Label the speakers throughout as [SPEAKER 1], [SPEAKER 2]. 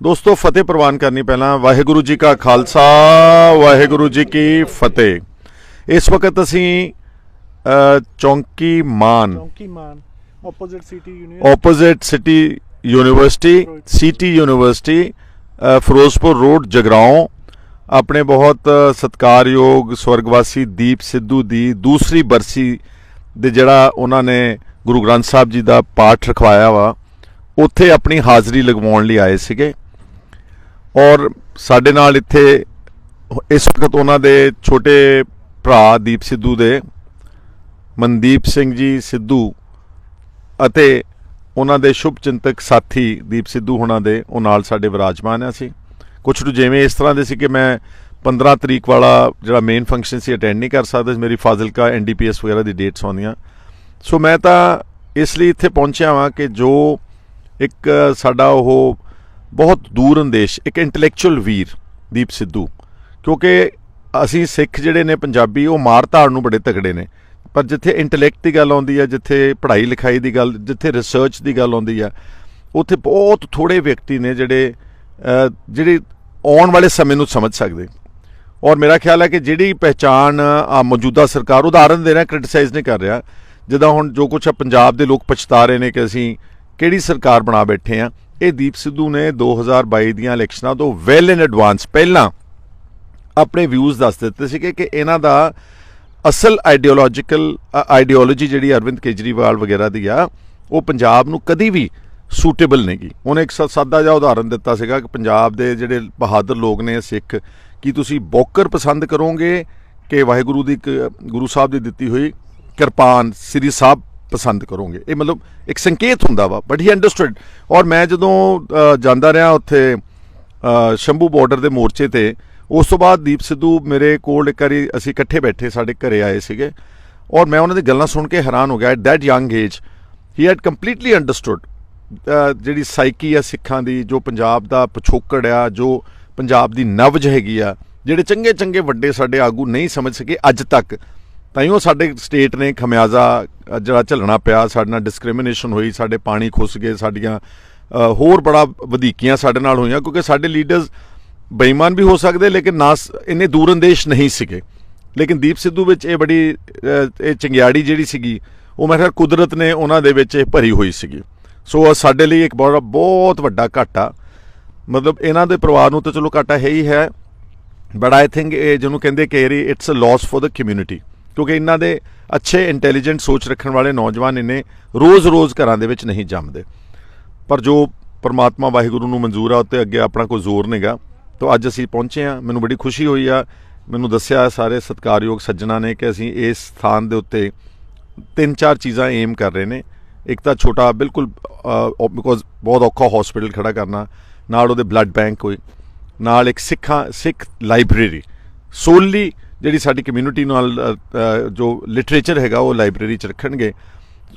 [SPEAKER 1] ਦੋਸਤੋ ਫਤਿਹ ਪ੍ਰਵਾਨ ਕਰਨੀ ਪਹਿਲਾਂ ਵਾਹਿਗੁਰੂ ਜੀ ਕਾ ਖਾਲਸਾ ਵਾਹਿਗੁਰੂ ਜੀ ਕੀ ਫਤਿਹ। ਇਸ ਵਕਤ ਅਸੀਂ Chowki Maan
[SPEAKER 2] Chowki Maan opposite city union
[SPEAKER 1] opposite city university city university Ferozepur road Jagraon. ਆਪਣੇ ਬਹੁਤ ਸਤਿਕਾਰਯੋਗ ਸਵਰਗਵਾਸੀ ਦੀਪ ਸਿੱਧੂ ਦੀ ਦੂਸਰੀ ਬਰਸੀ ਦੇ ਜਿਹੜਾ ਉਹਨਾਂ ਨੇ ਗੁਰੂ ਗ੍ਰੰਥ ਸਾਹਿਬ ਜੀ ਦਾ ਪਾਠ ਰਖਵਾਇਆ ਵਾ ਉੱਥੇ ਆਪਣੀ ਹਾਜ਼ਰੀ ਲਗਵਾਉਣ ਲਈ ਆਏ ਸੀਗੇ। ਔਰ ਸਾਡੇ ਨਾਲ ਇੱਥੇ ਇਸ ਵਕਤ ਉਹਨਾਂ ਦੇ ਛੋਟੇ ਭਰਾ ਦੀਪ ਸਿੱਧੂ ਦੇ, ਮਨਦੀਪ ਸਿੰਘ ਜੀ ਸਿੱਧੂ ਅਤੇ ਉਹਨਾਂ ਦੇ ਸ਼ੁਭ ਚਿੰਤਕ ਸਾਥੀ ਦੀਪ ਸਿੱਧੂ ਹੁਣਾਂ ਦੇ, ਉਹ ਨਾਲ ਸਾਡੇ ਵਿਰਾਜਮਾਨ ਆ ਸੀ ਕੁਝ ਨੂੰ ਜਿਵੇਂ ਇਸ ਤਰ੍ਹਾਂ ਦੇ ਸੀ ਕਿ ਮੈਂ 15 ਤਰੀਕ ਵਾਲਾ ਜਿਹੜਾ ਮੇਨ ਫੰਕਸ਼ਨ ਸੀ ਅਟੈਂਡ ਨਹੀਂ ਕਰ ਸਕਦਾ ਮੇਰੀ ਫਾਜ਼ਿਲਕਾ ਐਨਡੀਪੀਐਸ ਵਗੈਰਾ ਦੀ ਡੇਟਸ ਆਉਂਦੀਆਂ। ਸੋ ਮੈਂ ਤਾਂ ਇਸ ਲਈ ਇੱਥੇ ਪਹੁੰਚਿਆ ਵਾਂ ਕਿ ਜੋ ਇੱਕ ਸਾਡਾ ਉਹ ਬਹੁਤ ਦੂਰ ਅੰਦੇਸ਼ ਇੱਕ ਇੰਟੈਲੈਕਚੁਅਲ ਵੀਰ ਦੀਪ ਸਿੱਧੂ। ਕਿਉਂਕਿ ਅਸੀਂ ਸਿੱਖ ਜਿਹੜੇ ਨੇ ਪੰਜਾਬੀ ਉਹ ਮਾਰ ਧਾੜ ਨੂੰ ਬੜੇ ਤਕੜੇ ਨੇ। ਪਰ ਜਿੱਥੇ ਇੰਟੈਲੈਕਟ ਦੀ ਗੱਲ ਆਉਂਦੀ ਹੈ ਜਿੱਥੇ ਪੜ੍ਹਾਈ ਲਿਖਾਈ ਦੀ ਗੱਲ ਜਿੱਥੇ ਰਿਸਰਚ ਦੀ ਗੱਲ ਆਉਂਦੀ ਹੈ ਉੱਥੇ ਬਹੁਤ ਥੋੜੇ ਵਿਅਕਤੀ ਨੇ ਜਿਹੜੇ ਅਹ, ਜਿਹੜੇ ਆਉਣ ਵਾਲੇ ਸਮੇਂ ਨੂੰ ਸਮਝ ਸਕਦੇ। ਔਰ ਮੇਰਾ ਖਿਆਲ ਹੈ ਕਿ ਜਿਹੜੀ ਪਹਿਚਾਣ ਆ ਮੌਜੂਦਾ ਸਰਕਾਰ ਉਦਾਹਰਨ ਦੇ ਰਿਹਾ ਕ੍ਰਿਟਿਸਾਈਜ਼ ਨਹੀਂ ਕਰ ਰਿਹਾ। ਜਿੱਦਾਂ ਹੁਣ ਜੋ ਕੁਝ ਪੰਜਾਬ ਦੇ ਲੋਕ ਪਛਤਾ ਰਹੇ ਨੇ ਕਿ ਅਸੀਂ ਕਿਹੜੀ ਸਰਕਾਰ ਬਣਾ ਬੈਠੇ ਆ ਇਹ ਦੀਪ ਸਿੱਧੂ ਨੇ 2022 ਦੀਆਂ ਇਲੈਕਸ਼ਨਾਂ ਤੋਂ ਵੈਲ ਇਨ ਐਡਵਾਂਸ ਪਹਿਲਾਂ ਆਪਣੇ ਵਿਊਜ਼ ਦੱਸ ਦਿੱਤੇ ਸੀਗੇ ਕਿ ਇਹਨਾਂ ਦਾ ਅਸਲ ਆਈਡੀਓਲੋਜੀਕਲ ਆਈਡੀਓਲੋਜੀ ਜਿਹੜੀ ਅਰਵਿੰਦ ਕੇਜਰੀਵਾਲ ਵਗੈਰਾ ਦੀ ਆ, ਉਹ ਪੰਜਾਬ ਨੂੰ ਕਦੀ ਵੀ ਸੂਟੇਬਲ ਨਹੀਂਗੀ ਉਹਨੇ ਇੱਕ ਸਾ- ਸਾਦਾ ਜਿਹਾ ਉਦਾਹਰਨ ਦਿੱਤਾ ਸੀਗਾ ਕਿ ਪੰਜਾਬ ਦੇ ਜਿਹੜੇ ਬਹਾਦਰ ਲੋਕ ਨੇ ਸਿੱਖ, ਕੀ ਤੁਸੀਂ ਬੌਕਰ ਪਸੰਦ ਕਰੋਗੇ? ਕਿ ਵਾਹਿਗੁਰੂ ਦੀ ਇੱਕ ਗੁਰੂ ਸਾਹਿਬ ਦੀ ਦਿੱਤੀ ਹੋਈ ਕਿਰਪਾਨ, ਸ੍ਰੀ ਸਾਹਿਬ ਪਸੰਦ ਕਰੋਗੇ। ਇਹ ਮਤਲਬ ਇੱਕ ਸੰਕੇਤ ਹੁੰਦਾ ਵਾ ਬਟ ਹੀ ਅੰਡਰਸਟੂਡ ਔਰ ਮੈਂ ਜਦੋਂ ਜਾਂਦਾ ਰਿਹਾ ਉੱਥੇ ਸ਼ੰਭੂ ਬਾਰਡਰ ਦੇ ਮੋਰਚੇ ਤੇ, ਉਸ ਤੋਂ ਬਾਅਦ ਦੀਪ ਸਿੱਧੂ ਮੇਰੇ ਕੋਲ ਇੱਕ ਵਾਰੀ ਅਸੀਂ ਇਕੱਠੇ ਬੈਠੇ, ਸਾਡੇ ਘਰੇ ਆਏ ਸੀਗੇ। ਔਰ ਮੈਂ ਉਹਨਾਂ ਦੀ ਗੱਲਾਂ ਸੁਣ ਕੇ ਹੈਰਾਨ ਹੋ ਗਿਆ at that young age he had completely understood ਜਿਹੜੀ ਸਾਈਕੀ ਆ ਸਿੱਖਾਂ ਦੀ, ਜੋ ਪੰਜਾਬ ਦਾ ਪਿਛੋਕੜ ਆ, ਜੋ ਪੰਜਾਬ ਦੀ ਨਵਜ ਹੈਗੀ ਆ, ਜਿਹੜੇ ਚੰਗੇ ਚੰਗੇ ਵੱਡੇ ਸਾਡੇ ਆਗੂ ਨਹੀਂ ਸਮਝ ਸਕੇ ਅੱਜ ਤੱਕ। ਤਾਂ ਹੀ ਉਹ ਸਾਡੇ ਸਟੇਟ ਨੇ ਖਮਿਆਜ਼ਾ ਜਿਹੜਾ ਝੱਲਣਾ ਪਿਆ, ਸਾਡੇ ਨਾਲ ਡਿਸਕ੍ਰਿਮੀਨੇਸ਼ਨ ਹੋਈ, ਸਾਡੇ ਪਾਣੀ ਖੁੱਸ ਗਏ, ਸਾਡੀਆਂ ਹੋਰ ਬੜਾ ਵਧੀਕੀਆਂ ਸਾਡੇ ਨਾਲ ਹੋਈਆਂ, ਕਿਉਂਕਿ ਸਾਡੇ ਲੀਡਰਸ ਬੇਈਮਾਨ ਵੀ ਹੋ ਸਕਦੇ, ਲੇਕਿਨ ਨਾ ਸ- ਇੰਨੇ ਦੂਰਅੰਦੇਸ਼ ਨਹੀਂ ਸੀਗੇ। ਲੇਕਿਨ ਦੀਪ ਸਿੱਧੂ ਵਿੱਚ ਇਹ ਬੜੀ ਇਹ ਚੰਗਿਆੜੀ ਜਿਹੜੀ ਸੀਗੀ, ਉਹ ਮੈਂ ਕਿਹਾ ਕੁਦਰਤ ਨੇ ਉਹਨਾਂ ਦੇ ਵਿੱਚ ਇਹ ਭਰੀ ਹੋਈ ਸੀਗੀ। ਸੋ ਸਾਡੇ ਲਈ ਇੱਕ ਬੜਾ, ਬਹੁਤ ਵੱਡਾ ਘਾਟਾ। ਮਤਲਬ ਇਹਨਾਂ ਦੇ ਪਰਿਵਾਰ ਨੂੰ ਤਾਂ ਚਲੋ ਘਾਟਾ ਹੈ ਹੀ ਹੈ ਬਟ ਆਈ ਥਿੰਕ ਇਹ ਜਿਹਨੂੰ ਕਹਿੰਦੇ ਕਿ it's a loss for the community ਕਿਉਂਕਿ ਇਹਨਾਂ ਦੇ ਅੱਛੇ ਇੰਟੈਲੀਜੈਂਟ ਸੋਚ ਰੱਖਣ ਵਾਲੇ ਨੌਜਵਾਨ ਇਹਨੇ ਰੋਜ਼-ਰੋਜ਼ ਘਰਾਂ ਦੇ ਵਿੱਚ ਨਹੀਂ ਜੰਮਦੇ। ਪਰ ਜੋ ਪਰਮਾਤਮਾ ਵਾਹਿਗੁਰੂ ਨੂੰ ਮਨਜ਼ੂਰ ਆ ਉੱਤੇ ਅੱਗੇ ਆਪਣਾ ਕੋਈ ਜ਼ੋਰ ਨਹੀਂਗਾ ਤਾਂ ਅੱਜ ਅਸੀਂ ਪਹੁੰਚੇ ਆ ਮੈਨੂੰ ਬੜੀ ਖੁਸ਼ੀ ਹੋਈ ਆ। ਮੈਨੂੰ ਦੱਸਿਆ ਸਾਰੇ ਸਤਿਕਾਰਯੋਗ ਸੱਜਣਾ ਨੇ ਕਿ ਅਸੀਂ ਇਸ ਸਥਾਨ ਦੇ ਉੱਤੇ ਤਿੰਨ ਚਾਰ ਚੀਜ਼ਾਂ ਏਮ ਕਰ ਰਹੇ ਨੇ। ਇੱਕ ਤਾਂ ਛੋਟਾ ਬਿਲਕੁਲ ਬਿਕੋਜ਼ ਬਹੁਤ ਔਖਾ ਹਸਪੀਟਲ ਖੜਾ ਕਰਨਾ, ਨਾਲ ਉਹਦੇ ਬਲੱਡ ਬੈਂਕ ਹੋਈ ਨਾਲ ਇੱਕ ਸਿੱਖਾਂ, ਸਿੱਖ ਲਾਇਬ੍ਰੇਰੀ ਸੋਲੀ ਜਿਹੜੀ ਸਾਡੀ ਕਮਿਊਨਿਟੀ ਨਾਲ ਜੋ ਲਿਟਰੇਚਰ ਹੈਗਾ ਉਹ ਲਾਇਬ੍ਰੇਰੀ ਚ ਰੱਖਣਗੇ।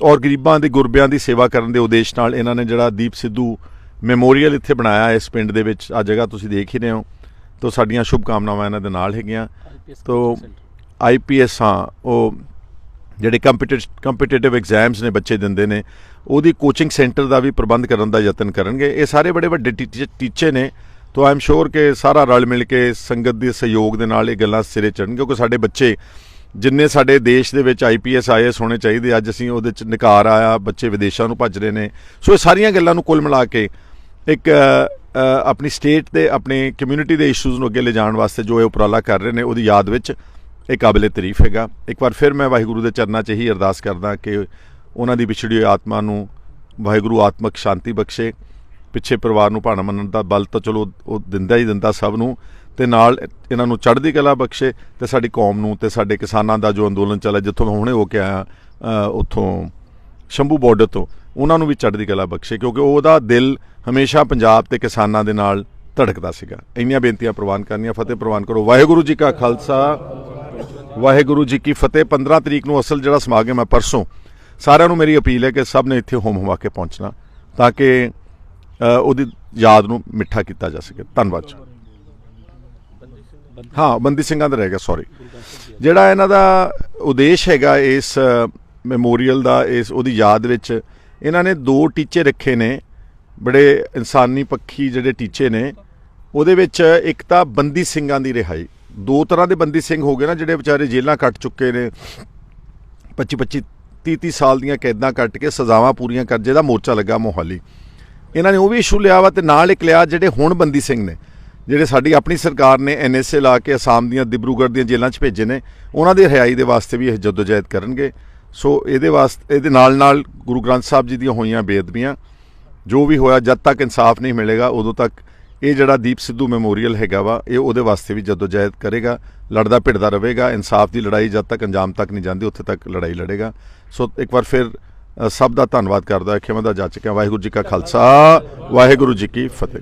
[SPEAKER 1] ਔਰ ਗਰੀਬਾਂ ਦੇ ਗੁਰਬਿਆਂ ਦੀ ਸੇਵਾ ਕਰਨ ਦੇ ਉਦੇਸ਼ ਨਾਲ ਇਹਨਾਂ ਨੇ ਜਿਹੜਾ ਦੀਪ ਸਿੱਧੂ ਮੈਮੋਰੀਅਲ ਇੱਥੇ ਬਣਾਇਆ ਇਸ ਪਿੰਡ ਦੇ ਵਿੱਚ। ਆ ਜਗ੍ਹਾ ਤੁਸੀਂ ਦੇਖ ਹੀ ਰਹੇ ਹੋ। ਤੋਂ ਸਾਡੀਆਂ ਸ਼ੁਭ ਕਾਮਨਾਵਾਂ ਇਹਨਾਂ ਦੇ ਨਾਲ ਹੈਗੀਆਂ। ਤੋਂ ਆਈਪੀਐਸ ਹਾਂ ਉਹ ਜਿਹੜੇ ਕੰਪੀਟੀਟਿਵ ਐਗਜ਼ਾਮਸ ਨੇ ਬੱਚੇ ਦਿੰਦੇ ਨੇ ਉਹਦੀ ਕੋਚਿੰਗ ਸੈਂਟਰ ਦਾ ਵੀ ਪ੍ਰਬੰਧ ਕਰਨ ਦਾ ਯਤਨ ਕਰਨਗੇ। ਇਹ ਸਾਰੇ ਬੜੇ ਵੱਡੇ ਟੀਚੇ ਨੇ। ਤੋਂ ਆਮ ਸ਼ੋਰ ਕਿ ਸਾਰਾ ਰਲ ਮਿਲ ਕੇ ਸੰਗਤ ਦੇ ਸਹਿਯੋਗ ਦੇ ਨਾਲ ਇਹ ਗੱਲਾਂ ਸਿਰੇ ਚੜਨ ਕਿਉਂਕਿ ਸਾਡੇ ਬੱਚੇ ਜਿੰਨੇ ਸਾਡੇ ਦੇਸ਼ ਦੇ ਵਿੱਚ ਆਈਪੀਐਸ ਆਈਐਸ ਹੋਣੇ ਚਾਹੀਦੇ, ਅੱਜ ਅਸੀਂ ਉਹਦੇ ਚ ਨਿਕਾਰ ਆਇਆ, ਬੱਚੇ ਵਿਦੇਸ਼ਾਂ ਨੂੰ ਭੱਜ ਰਹੇ ਨੇ। ਸੋ ਇਹ ਸਾਰੀਆਂ ਗੱਲਾਂ ਨੂੰ ਕੁੱਲ ਮਿਲਾ ਕੇ ਇੱਕ ਆਪਣੀ ਸਟੇਟ ਦੇ, ਆਪਣੀ ਕਮਿਊਨਿਟੀ ਦੇ ਇਸ਼ੂਜ਼ ਨੂੰ ਅੱਗੇ ਲਿਜਾਣ ਵਾਸਤੇ ਜੋ ਇਹ ਉਪਰਾਲਾ ਕਰ ਰਹੇ ਨੇ, ਉਹਦੀ ਯਾਦ ਵਿੱਚ ਇਹ ਕਾਬਲੇ ਤਾਰੀਫ ਹੈਗਾ। ਇੱਕ ਵਾਰ ਫਿਰ ਮੈਂ ਵਾਹਿਗੁਰੂ ਦੇ ਚਰਨਾਂ 'ਚ ਹੀ ਅਰਦਾਸ ਕਰਦਾ ਕਿ ਉਹਨਾਂ ਦੀ ਵਿਛੜੀ ਹੋਈ ਆਤਮਾ ਨੂੰ ਵਾਹਿਗੁਰੂ ਆਤਮਕ ਸ਼ਾਂਤੀ ਬਖਸ਼ੇ। ਪਿੱਛੇ ਪਰਿਵਾਰ ਨੂੰ ਭਾਣਾ ਮੰਨਣ ਦਾ ਬਲ ਤਾਂ ਚਲੋ ਉਹ ਦਿੰਦਾ ਹੀ ਦਿੰਦਾ ਸਭ ਨੂੰ, ਤੇ ਨਾਲ ਇਹਨਾਂ ਨੂੰ ਚੜ੍ਹਦੀ ਕਲਾ ਬਖਸ਼ੇ ਤੇ ਸਾਡੀ ਕੌਮ ਨੂੰ ਤੇ ਸਾਡੇ ਕਿਸਾਨਾਂ ਦਾ ਜੋ ਅੰਦੋਲਨ ਚੱਲਿਆ, ਜਿੱਥੋਂ ਹੁਣੇ ਹੋ ਕੇ ਆਇਆ ਉੱਥੋਂ ਸ਼ੰਭੂ ਬਾਰਡਰ ਤੋਂ, ਉਹਨਾਂ ਨੂੰ ਵੀ ਚੜ੍ਹਦੀ ਕਲਾ ਬਖਸ਼ੇ, ਕਿਉਂਕਿ ਉਹਦਾ ਦਿਲ ਹਮੇਸ਼ਾ ਪੰਜਾਬ ਤੇ ਕਿਸਾਨਾਂ ਦੇ ਨਾਲ ਧੜਕਦਾ ਸੀਗਾ। ਇੰਨੀਆਂ ਬੇਨਤੀਆਂ ਪ੍ਰਵਾਨ ਕਰਨੀਆਂ, ਫਤਿਹ ਪ੍ਰਵਾਨ ਕਰੋ। ਵਾਹਿਗੁਰੂ ਜੀ ਕਾ ਖਾਲਸਾ, ਵਾਹਿਗੁਰੂ ਜੀ ਕੀ ਫਤਿਹ। 15 ਤਰੀਕ ਨੂੰ ਅਸਲ ਜਿਹੜਾ ਸਮਾਗਮ ਹੈ ਪਰਸੋਂ, ਸਾਰਿਆਂ ਨੂੰ ਮੇਰੀ ਅਪੀਲ ਹੈ ਕਿ ਸਭ ਨੇ ਇੱਥੇ ਹੋਮ ਹਵਾ ਕੇ ਪਹੁੰਚਣਾ, ਤਾਂ ਕਿ ਉਹਦੀ ਯਾਦ ਨੂੰ ਮਿੱਠਾ ਕੀਤਾ ਜਾ ਸਕੇ। ਧੰਨਵਾਦ ਜੀ। ਹਾਂ, ਬੰਦੀ ਸਿੰਘਾਂ ਦਾ ਰਹਿ ਗਿਆ ਸੌਰੀ ਜਿਹੜਾ ਇਹਨਾਂ ਦਾ ਉਦੇਸ਼ ਹੈਗਾ ਇਸ ਮੈਮੋਰੀਅਲ ਦਾ, ਇਸ ਉਹਦੀ ਯਾਦ ਵਿੱਚ, ਇਹਨਾਂ ਨੇ ਦੋ ਟੀਚੇ ਰੱਖੇ ਨੇ, ਬੜੇ ਇਨਸਾਨੀ ਪੱਖੀ ਜਿਹੜੇ ਟੀਚੇ ਨੇ, ਉਹਦੇ ਵਿੱਚ ਇੱਕ ਤਾਂ ਬੰਦੀ ਸਿੰਘਾਂ ਦੀ ਰਿਹਾਈ। ਦੋ ਤਰ੍ਹਾਂ ਦੇ ਬੰਦੀ ਸਿੰਘ ਹੋ ਗਏ ਨਾ, ਜਿਹੜੇ ਵਿਚਾਰੇ ਜੇਲ੍ਹਾਂ ਕੱਟ ਚੁੱਕੇ ਨੇ 25 25 30 30 ਸਾਲ ਦੀਆਂ ਕੈਦਾਂ ਕੱਟ ਕੇ ਸਜ਼ਾਵਾਂ ਪੂਰੀਆਂ ਕਰ, ਜਿਹਦਾ ਮੋਰਚਾ ਲੱਗਾ ਮੋਹਾਲੀ। ਇਹਨਾਂ ਨੇ ਉਹ ਵੀ ਇਸ਼ੂ ਲਿਆ ਵਾ ਤੇ ਨਾਲ ਇੱਕ ਲਿਆ ਜਿਹੜੇ ਹੁਣ ਬੰਦੀ ਸਿੰਘ ਨੇ, ਜਿਹੜੇ ਸਾਡੀ ਆਪਣੀ ਸਰਕਾਰ ਨੇ ਐਨਐਸਏ ਲਾ ਕੇ ਅਸਾਮ ਦੀਆਂ, ਦਿਬਰੂਗੜ੍ਹ ਦੀਆਂ ਜੇਲ੍ਹਾਂ 'ਚ ਭੇਜੇ ਨੇ, ਉਹਨਾਂ ਦੀ ਰਿਹਾਈ ਦੇ ਵਾਸਤੇ ਵੀ ਇਹ ਜਦੋਜਹਿਦ ਕਰਨਗੇ। ਸੋ ਇਹਦੇ ਵਾਸਤੇ, ਇਹਦੇ ਨਾਲ ਨਾਲ ਗੁਰੂ ਗ੍ਰੰਥ ਸਾਹਿਬ ਜੀ ਦੀਆਂ ਹੋਈਆਂ ਬੇਅਦਬੀਆਂ, ਜੋ ਵੀ ਹੋਇਆ, ਜਦ ਤੱਕ ਇਨਸਾਫ ਨਹੀਂ ਮਿਲੇਗਾ, ਉਦੋਂ ਤੱਕ ਇਹ ਜਿਹੜਾ ਦੀਪ ਸਿੱਧੂ ਮੈਮੋਰੀਅਲ ਹੈਗਾ ਵਾ, ਇਹ ਉਹਦੇ ਵਾਸਤੇ ਵੀ ਜਦੋਜਹਿਦ ਕਰੇਗਾ, ਲੜਦਾ ਭਿੜਦਾ ਰਹੇਗਾ, ਇਨਸਾਫ ਦੀ ਲੜਾਈ ਜਦ ਤੱਕ ਅੰਜਾਮ ਤੱਕ ਨਹੀਂ ਜਾਂਦੀ, ਉੱਥੇ ਤੱਕ ਲੜਾਈ ਲੜੇਗਾ। ਸੋ ਇੱਕ ਵਾਰ ਫਿਰ ਸਭ ਦਾ ਧੰਨਵਾਦ ਕਰਦਾ। ਖਿਮਾ ਦਾ ਜਾਚਕਿਆ ਵਾਹਿਗੁਰੂ ਜੀ ਕਾ ਖਾਲਸਾ। ਵਾਹਿਗੁਰੂ ਜੀ ਕੀ ਫਤਿਹ।